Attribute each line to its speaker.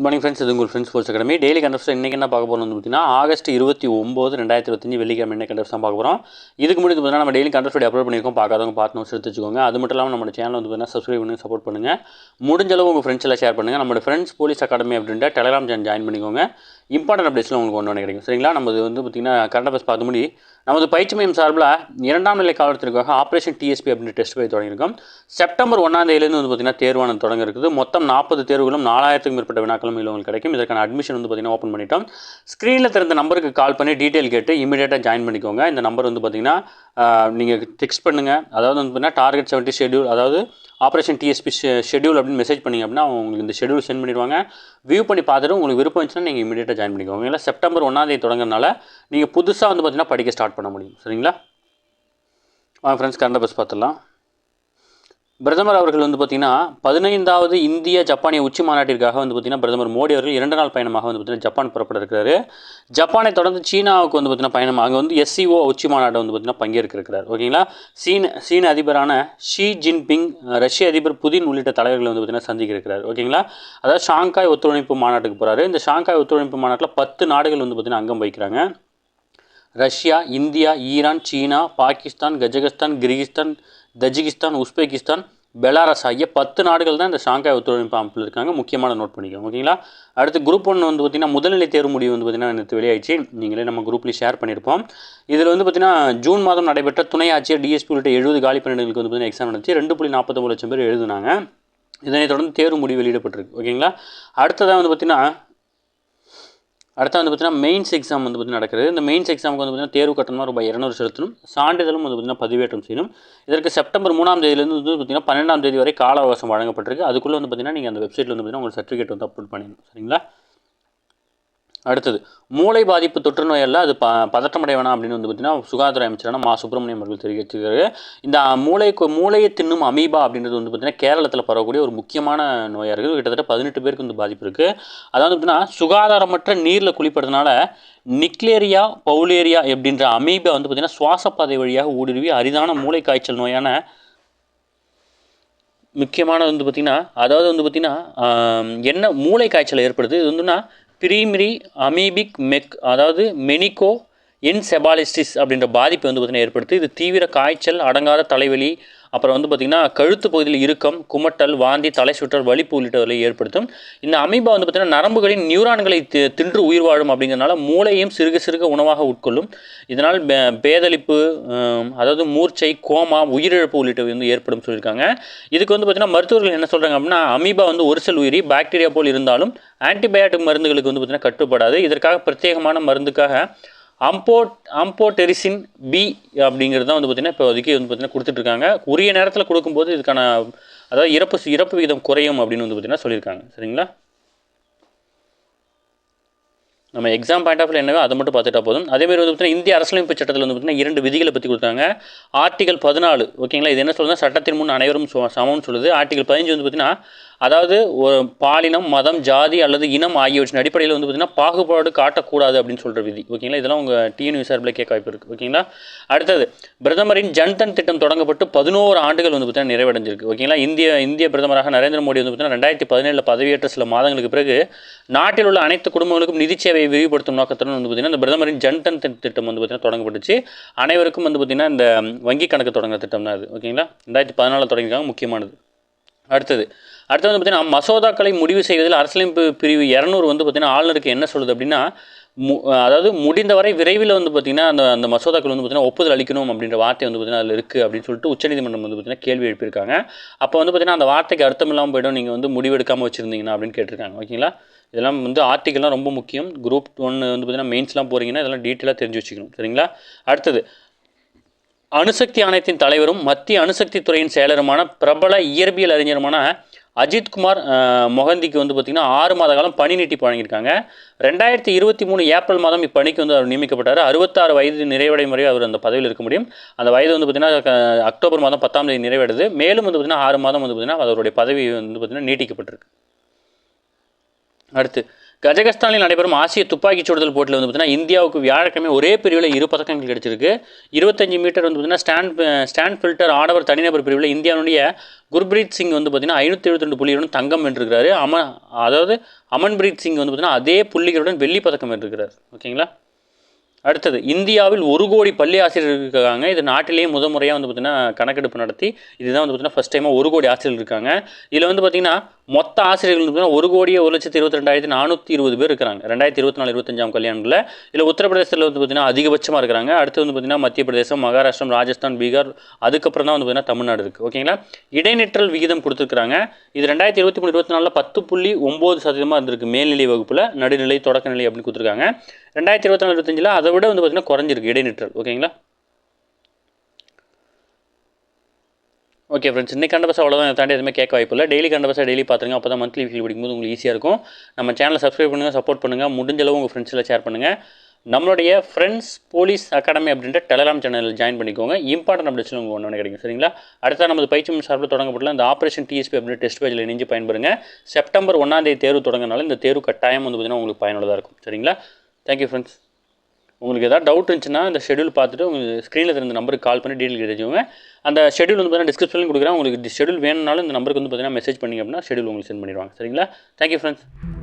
Speaker 1: Good morning friends இது உங்கள் friends sports academy daily contest இன்றைக்கி என்ன பார்க்க போகிறோம் வந்து பார்த்தீங்கன்னா ஆகஸ்ட் இருபத்தி ஒம்பது ரெண்டாயிரத்தி இருபத்தஞ்சு வெள்ளிக்கிழமை என்ன கண்டஸ்ட் தான் பார்க்க போகிறோம் இதுக்கு முன்னாடி பார்த்தீங்கன்னா நம்ம டெய்லி கண்டஸ்ட் அப்லோட் பண்ணியிருக்கோம். பார்க்காதவங்க பார்த்து நோட்ஸ் எடுத்துக்கோங்க அது மட்டும் இல்லாமல் நம்ம சேனல் வந்து பார்த்தீங்கன்னா சப்ஸ்கிரைப் பண்ணி சப்போர்ட் பண்ணுங்கள் முடிஞ்ச அளவு உங்கள் ஃப்ரெண்ட்ஸ் எல்லாம் ஷேர் பண்ணுங்கள் நம்மளோட ஃப்ரெண்ட்ஸ் போலீஸ் அகாடமி அப்படின்ற டெலிகிராம் சேனல் ஜாயின் பண்ணிக்கோங்க. இம்பார்ட்டன்ட் அப்டேட்ஸில் உங்களுக்கு ஒன்று ஒன்று கிடைக்கும். சரிங்களா? நம்ம வந்து பார்த்திங்கன்னா கரண்ட் அஃபேர்ஸ் பார்த்து முடி நமது பயிற்சி மையம் சார்பில் இரண்டாம் நிலை காலத்திற்காக ஆப்ரேஷன் டிஎஸ்பி அப்படின்ற டெஸ்ட் போய் தொடங்கியிருக்கோம். செப்டம்பர் ஒன்றாம் தேதியிலேருந்து வந்து பார்த்திங்கன்னா தேர்வான தொடங்க இருக்குது. மொத்தம் நாற்பது தேர்வுகளும் நாலாயிரத்துக்கும் மேற்பட்ட வினாக்களும் இதில் உங்களுக்கு கிடைக்கும். இதற்கான அட்மிஷன் வந்து பார்த்திங்கன்னா ஓப்பன் பண்ணிட்டோம். ஸ்க்ரீனில் திறந்த நம்பருக்கு கால் பண்ணி டீட்டெயில் கேட்டு இமீடியட்டாக ஜாயின் பண்ணிக்கோங்க. இந்த நம்பர் வந்து பார்த்திங்கன்னா நீங்கள் டெக்ஸ்ட் பண்ணுங்கள் அதாவது வந்து பார்த்தீங்கன்னா டார்கெட் செவன்ட்டி ஷெட்யூல் அதாவது ஆப்ரேஷன் டிஎஸ்பி ஷெட்யூல் அப்படின்னு மெசேஜ் பண்ணிங்க அப்படின்னா உங்களுக்கு இந்த ஷெட்யூல் சென்ட் பண்ணிடுவாங்க. வியூ பண்ணி பார்த்துட்டு உங்களுக்கு விருப்பம் இருந்துச்சுன்னா நீங்கள் இமீடியட்டாக ஜாயின் பண்ணிக்கோங்க. இல்லை செப்டம்பர் ஒன்றாந்தேதி தொடங்குறதுனால நீங்கள் புதுசாக வந்து பார்த்தீங்கன்னா படிக்க ஸ்டார்ட் பண்ண முடியும். சரிங்களா? வாங்க ஃப்ரெண்ட்ஸ் கரண்ட் பஸ் பார்த்துடலாம். பிரதமர் அவர்கள் வந்து பார்த்திங்கன்னா பதினைந்தாவது இந்திய ஜப்பானிய உச்சி மாநாட்டிற்காக வந்து பார்த்திங்கன்னா பிரதமர் மோடி அவர்கள் இரண்டு நாள் பயணமாக வந்து பார்த்திங்கன்னா ஜப்பான் புறப்பட இருக்கிறாரு ஜப்பானை தொடர்ந்து சீனாவுக்கு வந்து பார்த்திங்கன்னா பயணம் அங்கே வந்து எஸ்சிஓ உச்சி மாநாட்டை வந்து பார்த்திங்கன்னா பங்கேற்கிறார் ஓகேங்களா? சீன சீன அதிபரான ஷி ஜின்பிங் ரஷ்ய அதிபர் புதின் உள்ளிட்ட தலைவர்களை வந்து பார்த்திங்கன்னா சந்திக்க இருக்கிறார் ஓகேங்களா? அதாவது ஷாங்காய் ஒத்துழைப்பு மாநாட்டுக்கு போகிறாரு இந்த ஷாங்காய் ஒத்துழைப்பு மாநாட்டில் பத்து நாடுகள் வந்து பார்த்திங்கன்னா அங்கம் வகிக்கிறாங்க. Russia India Iran China Pakistan Kazakhstan Kyrgyzstan Tajikistan Uzbekistan Belarus ஆகிய பத்து நாடுகள் தான் இந்த ஷாங்காய் ஒத்துழைப்பு அமைப்பில் இருக்காங்க. முக்கியமான நோட் பண்ணிக்கோங்க ஓகேங்களா? அடுத்து குரூப் ஒன்று வந்து பார்த்திங்கன்னா முதல்நிலை தேர்வு முடிவு வந்து பார்த்திங்கன்னா நேற்று வெளியாயிடுச்சு. நீங்களே நம்ம குரூப்லேயும் ஷேர் பண்ணியிருப்போம். இதில் வந்து பார்த்திங்கன்னா ஜூன் மாதம் நடைபெற்ற துணை ஆட்சியர் டிஎஸ்பி உள்ளிட்ட எழுபது காலி பணியிடங்களுக்கு வந்து பார்த்திங்கன்னா எக்ஸாம் நடந்துச்சு. ரெண்டு புள்ளி நாற்பத்தொம்பது லட்சம் பேர் எழுதுனாங்க. இதனைத் தொடர்ந்து தேர்வு முடிவு வெளியிடப்பட்டிருக்கு ஓகேங்களா? அடுத்ததாக வந்து பார்த்திங்கன்னா அடுத்து வந்து பார்த்தீங்கன்னா மெயின்ஸ் எக்ஸாம் வந்து பார்த்தீங்கன்னா நடக்குது. இந்த மெயின்ஸ் எக்ஸாமுக்கு வந்து பார்த்தீங்கன்னா தேர்வு கட்டணமாக ரூபாய் இரநூறு செலுத்தணும். சான்றிதழும் வந்து பார்த்தீங்கன்னா பதிவேற்றம் செய்யணும். இதற்கு செப்டம்பர் மூணாம் தேதியிலேருந்து வந்து பார்த்தீங்கன்னா பன்னெண்டாம் தேதி வரை கால அவகாசம் வழங்கப்பட்டிருக்கு. அதுக்குள்ளே வந்து பார்த்தீங்கன்னா நீங்கள் அந்த வெப்சைட்டில் வந்து பார்த்தீங்கன்னா உங்கள் சர்டிஃபிகேட் வந்து அப்லோட் பண்ணிடணும். சரிங்களா? அடுத்தது மூளை பாதிப்பு தொற்று நோயெல்லாம் அது ப பதற்றமடைய வேணாம் அப்படின்னு வந்து பார்த்தீங்கன்னா சுகாதார அமைச்சரான மா சுப்பிரமணியம் அவர்கள் தெரிவிச்சிருக்காரு. இந்த மூளை மூளையை தின்னும் அமீபா அப்படின்றது வந்து பார்த்தீங்கன்னா கேரளத்தில் பரவக்கூடிய ஒரு முக்கியமான நோயாக இருக்குது கிட்டத்தட்ட பதினெட்டு பேருக்கு வந்து பாதிப்பு இருக்குது அதாவது பார்த்தீங்கன்னா சுகாதாரமற்ற நீரில் குளிப்படுறதுனால நிக்லேரியா பவுலேரியா அப்படின்ற அமீபா வந்து பார்த்திங்கன்னா சுவாசப்பாதை வழியாக ஊடுருவி அரிதான மூளை காய்ச்சல் நோயான முக்கியமானது வந்து பார்த்திங்கன்னா அதாவது வந்து பார்த்திங்கன்னா என்ன மூளை காய்ச்சல் ஏற்படுது இது வந்துன்னா ப்ரீமிரி அமீபிக் மெக் அதாவது மெனிகோ இன்செபாலிஸ்டிஸ் அப்படின்ற பாதிப்பு வந்து பார்த்திங்கன்னா ஏற்படுத்து இது தீவிர காய்ச்சல் அடங்காத தலைவலி அப்புறம் வந்து பார்த்திங்கன்னா கழுத்து பகுதியில் இறுக்கம் குமட்டல் வாந்தி தலை சுற்றல் வலிப்பு உள்ளிட்டவர்களை ஏற்படுத்தும். இந்த அமீபா வந்து பார்த்திங்கன்னா நரம்புகளின் நியூரான்களை தின்று உயிர் வாழும் அப்படிங்கிறனால மூளையும் சிறுக சிறுக உணவாக உட்கொள்ளும். இதனால் பே பேதளிப்பு அதாவது மூர்ச்சை கோமா உயிரிழப்பு உள்ளிட்டவை வந்து ஏற்படும் சொல்லியிருக்காங்க. இதுக்கு வந்து பார்த்திங்கன்னா மருத்துவர்கள் என்ன சொல்கிறாங்க அப்படின்னா அமீபா வந்து ஒரு செல் உயிரி பாக்டீரியா போல் இருந்தாலும் ஆன்டிபயாட்டிக் மருந்துகளுக்கு வந்து பார்த்திங்கன்னா கட்டுப்படாது. இதற்காக பிரத்யேகமான மருந்துக்காக அம்போட் அம்போடெரிசின் பி அப்படிங்கிறது தான் வந்து பார்த்திங்கன்னா இப்போ அதுக்கு வந்து பார்த்திங்கன்னா கொடுத்துட்ருக்காங்க. உரிய நேரத்தில் கொடுக்கும்போது இதுக்கான அதாவது இறப்பு இறப்பு விகிதம் குறையும் அப்படின்னு வந்து பார்த்திங்கன்னா சொல்லியிருக்காங்க. சரிங்களா? நம்ம எக்ஸாம் பாயிண்ட் ஆஃப் என்னவோ அதை மட்டும் பார்த்துட்டா போதும். அதேமாதிரி வந்து பார்த்தீங்கன்னா இந்திய அரசியலமைப்பு சட்டத்தில் வந்து பார்த்திங்கன்னா இரண்டு விதிகளை பற்றி கொடுத்தாங்க ஆர்டிகல் பதினாலு ஓகேங்களா? இது என்ன சொல்லுதுன்னா சட்டத்தின் முன் அனைவரும் சமம்னு சொல்லுது. ஆர்டிகல் பதினஞ்சு வந்து பார்த்திங்கன்னா அதாவது ஒரு பாலினம் மதம் ஜாதி அல்லது இனம் ஆகியவற்றின் அடிப்படையில் வந்து பார்த்திங்கன்னா பாகுபாடு காட்டக்கூடாது அப்படின்னு சொல்கிற விதி. ஓகேங்களா? இதெல்லாம் உங்கள் டிஎன் சார்பில் கேட்க வாய்ப்பு இருக்குது ஓகேங்களா? அடுத்தது பிரதமரின் ஜன்தன் திட்டம் தொடங்கப்பட்டு பதினோரு ஆண்டுகள் வந்து பார்த்திங்கன்னா நிறைவடைஞ்சிருக்கு. ஓகேங்களா? இந்திய இந்திய பிரதமராக நரேந்திர மோடி வந்து பார்த்திங்கன்னா ரெண்டாயிரத்தி பதினேழில் பதவியேற்ற சில மாதங்களுக்கு பிறகு நாட்டில் உள்ள அனைத்து குடும்பங்களுக்கும் நிதி சேவையை விரிவுபடுத்தும் நோக்கத்துடன் வந்து பார்த்திங்கன்னா இந்த பிரதமரின் ஜன்தன் திட்டம் வந்து பார்த்திங்கன்னா தொடங்கப்பட்டுச்சு. அனைவருக்கும் வந்து பார்த்திங்கன்னா இந்த வங்கி கணக்கு தொடங்குற திட்டம் தான் அது. ஓகேங்களா? ரெண்டாயிரத்தி பதினாலில் தொடங்கியிருக்காங்க. முக்கியமானது. அடுத்தது. அடுத்து வந்து பார்த்திங்கன்னா மசோதாக்களை முடிவு செய்வதில் அரசியலமைப்பு பிரிவு இரநூறு வந்து பார்த்திங்கன்னா ஆளுநருக்கு என்ன சொல்லுது அப்படின்னா மு அதாவது முடிந்தவரை விரைவில் வந்து பார்த்திங்கன்னா அந்த அந்த மசோதாக்கள் வந்து பார்த்திங்கன்னா ஒப்புதல் அளிக்கணும் அப்படின்ற வார்த்தை வந்து பார்த்திங்கன்னா அதில் இருக்குது அப்படின்னு சொல்லிட்டு உச்சநீதிமன்றம் வந்து பார்த்திங்கன்னா கேள்வி எழுப்பியிருக்காங்க. அப்போ வந்து பார்த்திங்கன்னா அந்த வார்த்தைக்கு அர்த்தம் இல்லாமல் போய்டும் நீங்கள் வந்து முடிவெடுக்காமல் வச்சுருந்தீங்கன்னா அப்படின்னு கேட்டிருக்காங்க. ஓகேங்களா? இதெல்லாம் வந்து ஆர்டிகல்லாம் ரொம்ப முக்கியம். குரூப் ஒன்று வந்து பார்த்திங்கன்னா மெயின்ஸ்லாம் போகிறீங்கன்னா இதெல்லாம் டீட்டெயிலாக தெரிஞ்சு வச்சுக்கணும். சரிங்களா? அடுத்தது அணுசக்தி ஆணையத்தின் தலைவரும் மத்திய அணுசக்தி துறையின் செயலருமான பிரபல இயற்பியல் அறிஞருமான அஜித்குமார் மொஹந்திக்கு வந்து பார்த்திங்கன்னா ஆறு மாத காலம் பணி நீட்டிப்பு வழங்கியிருக்காங்க. ரெண்டாயிரத்தி இருபத்தி மூணு ஏப்ரல் மாதம் இப்பணிக்கு வந்து அவர் நியமிக்கப்பட்டார். அறுபத்தாறு வயது நிறைவடையும் வரை அவர் அந்த பதவியில் இருக்க முடியும். அந்த வயது வந்து பார்த்திங்கன்னா அக்டோபர் மாதம் பத்தாம் தேதி நிறைவடைது. மேலும் வந்து பார்த்திங்கன்னா ஆறு மாதம் வந்து பார்த்திங்கன்னா அவருடைய பதவி வந்து பார்த்திங்கன்னா நீட்டிக்கப்பட்டிருக்கு. அடுத்து கஜகஸ்தானில் நடைபெறும் ஆசிய துப்பாக்கிச் சுடுதல் போட்டியில் வந்து பார்த்தீங்கன்னா இந்தியாவுக்கு வியாழக்கிழமை ஒரே பிரிவில் இரு பதக்கங்கள் கிடைச்சிருக்கு. இருபத்தஞ்சு மீட்டர் வந்து பார்த்தீங்கன்னா ஸ்டாண்ட் ஸ்டாண்ட் ஃபில்டர் ஆடவர் தனிநபர் பிரிவில் இந்தியாவுடைய குர்பிரீத் சிங் வந்து பார்த்தீங்கன்னா ஐநூற்றி எழுபத்தி ரெண்டு புள்ளியுடன் தங்கம் வென்றிருக்கிறாரு. அம அதாவது அமன்பிரீத் சிங் வந்து பார்த்தீங்கன்னா அதே புள்ளிகளுடன் வெள்ளி பதக்கம் வென்றிருக்கிறார். ஓகேங்களா? அடுத்தது இந்தியாவில் ஒரு கோடி பள்ளி ஆசிரியர்கள் இருக்காங்க இது நாட்டிலேயே முத முறையாக வந்து பார்த்திங்கன்னா கணக்கெடுப்பு நடத்தி இதுதான் வந்து பார்த்திங்கன்னா ஃபஸ்ட் டைமாக ஒரு கோடி ஆசிரியர்கள் இருக்காங்க. இதில் வந்து பார்த்திங்கன்னா மொத்த ஆசிரியர்கள் வந்து ஒரு கோடியே ஒரு லட்சத்தி இருபத்தி ரெண்டாயிரத்தி நானூற்றி இருபது பேர் இருக்கிறாங்க. ரெண்டாயிரத்தி இருபத்தி நாலு இருபத்தஞ்சாம் கல்யாணத்தில். இதில் உத்தரப்பிரதேசத்தில் வந்து பார்த்திங்கன்னா அதிகபட்சமாக இருக்கிறாங்க. அடுத்து வந்து பார்த்திங்கன்னா மத்திய பிரதேசம் மகாராஷ்டிரம் ராஜஸ்தான் பீகார் அதுக்கப்புறம் தான் வந்து பார்த்திங்கன்னா தமிழ்நாடு இருக்குது ஓகேங்களா இடைநிற்றல் விகிதம் கொடுத்துருக்காங்க இது ரெண்டாயிரத்தி இருபத்தி மூணு இருபத்தி நாலில் பத்து புள்ளி ஒம்பது சதவீதமாக இருந்திருக்கு. மேல்நிலை வகுப்பில் நடுநிலை தொடக்கநிலை அப்படின்னு கொடுத்துருக்காங்க. ரெண்டாயிரத்தி இருபத்தி நாலு இருபத்தஞ்சில் அதை விட வந்து பார்த்திங்கன்னா குறைஞ்சிருக்கு இடைநிற்றல். ஓகேங்களா ஓகே ஃப்ரெண்ட்ஸ் இன்னைக்கு கண்டபஸ் அவ்வளோதான் இதை தாண்டி எதுவுமே கேட்க வாய்ப்பு இல்லை. டெய்லி கண்டபஸை டெய்லி பார்த்துருங்க. அப்போ தான் மந்த்லி வீக்லி படிக்கும்போது உங்களுக்கு ஈஸியாக இருக்கும். நம்ம சேனலை சப்ஸ்கிரைப் பண்ணுங்கள் சப்போர்ட் பண்ணுங்கள் முடிஞ்ச அளவு உங்கள் ஃப்ரெண்ட்ஸில் ஷேர் பண்ணுங்கள் நம்மளுடைய ஃப்ரெண்ட்ஸ் போலீஸ் அகாடமி அப்படின்ற டெலகிராம் சேனலில் ஜாயின் பண்ணிக்கோங்க. இம்பார்ட்டன்ட் அப்டேட்ஸில் உங்களுக்கு ஒன்று கிடைக்கும் சரிங்களா? அடுத்த நமது பயிற்சி சார்பில் தொடங்கப்பட்டுள்ள இந்த ஆப்ரேஷன் டிஎஸ்பி அப்படின்ற டெஸ்ட் பேஜில் இணைஞ்சு பயன்பெறுங்க செப்டம்பர் ஒன்றாந்தேதி தேர்வு தொடங்கினால இந்த தேர்வு கட்டாயம் வந்து பார்த்தீங்கன்னா உங்களுக்கு பயனுள்ளதாக இருக்கும் சரிங்களா? தேங்க்யூ ஃப்ரெண்ட்ஸ் உங்களுக்கு ஏதாவது டவுட் இருந்துச்சுன்னா இந்த ஷெடியூல் பார்த்துட்டு உங்களுக்கு ஸ்க்ரீனில் இருந்த நம்பருக்கு கால் பண்ணி டீட்டெயில் தெரிஞ்சுக்கோங்க அந்த ஷெடியூல் வந்து பார்த்தீங்கன்னா டிஸ்கிரிப்ஷனில் கொடுக்குறேன். உங்களுக்கு ஷெடியூல் வேணும்னாலும் இந்த நம்பருக்கு வந்து பார்த்தீங்கன்னா மெசேஜ் பண்ணிங்க அப்படின்னா ஷெடியூல் உங்களுக்கு சென்ட் பண்ணிடுவாங்க. சரிங்களா? Thank you friends